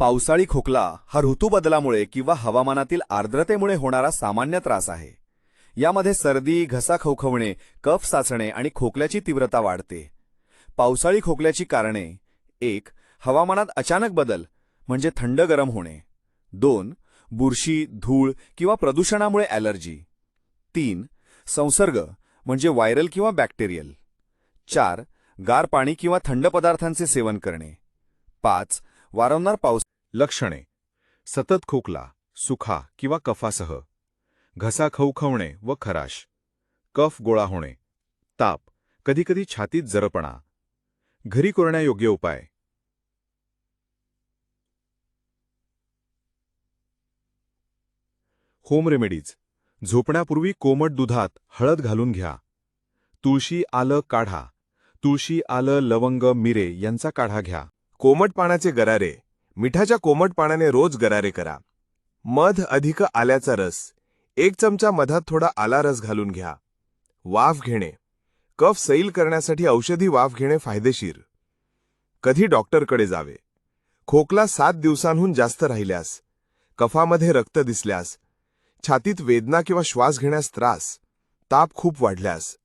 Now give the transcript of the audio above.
पावसाळी खोकला हा ऋतूबदलामुळे किंवा हवामानातील आर्द्रतेमुळे होणारा सामान्य त्रास आहे. यामध्ये सर्दी घसा खवखवणे कफ साचणे आणि खोकल्याची तीव्रता वाढते. पावसाळी खोकल्याची कारणे एक हवामानात अचानक बदल म्हणजे थंड गरम होणे. दोन बुरशी धूळ किंवा प्रदूषणामुळे ॲलर्जी. तीन संसर्ग म्हणजे व्हायरल किंवा बॅक्टेरियल. चार गार पाणी किंवा थंड पदार्थांचे सेवन करणे. पाच वारंवार पाऊस लक्षणे. सतत खोकला सुखा किंवा कफासह. घसा खवखवणे व खराश. कफ गोळा होणे. ताप कधीकधी छातीत जरपणा. घरी करण्यायोग्य उपाय. Home remedies. झोपण्यापूर्वी कोमट दुधात हळद घालून घ्या. तुळशी आलं काढा. तुळशी आलं लवंग मिरे यांचा काढा घ्या. कोमट पाण्याचे गरारे. मिठाच्या कोमट पाण्याने रोज गरारे करा. मध अधिक आल्याचा रस. एक चमचा मधात थोडा आला रस घालून घ्या. वाफ घेणे. कफ सैल करण्यासाठी औषधी वाफ घेणे फायदेशीर. कधी डॉक्टरकडे जावे. खोकला सात दिवसांहून जास्त राहिल्यास. कफामध्ये रक्त दिसल्यास. छातीत वेदना किंवा श्वास घेण्यास त्रास. ताप खूप वाढल्यास.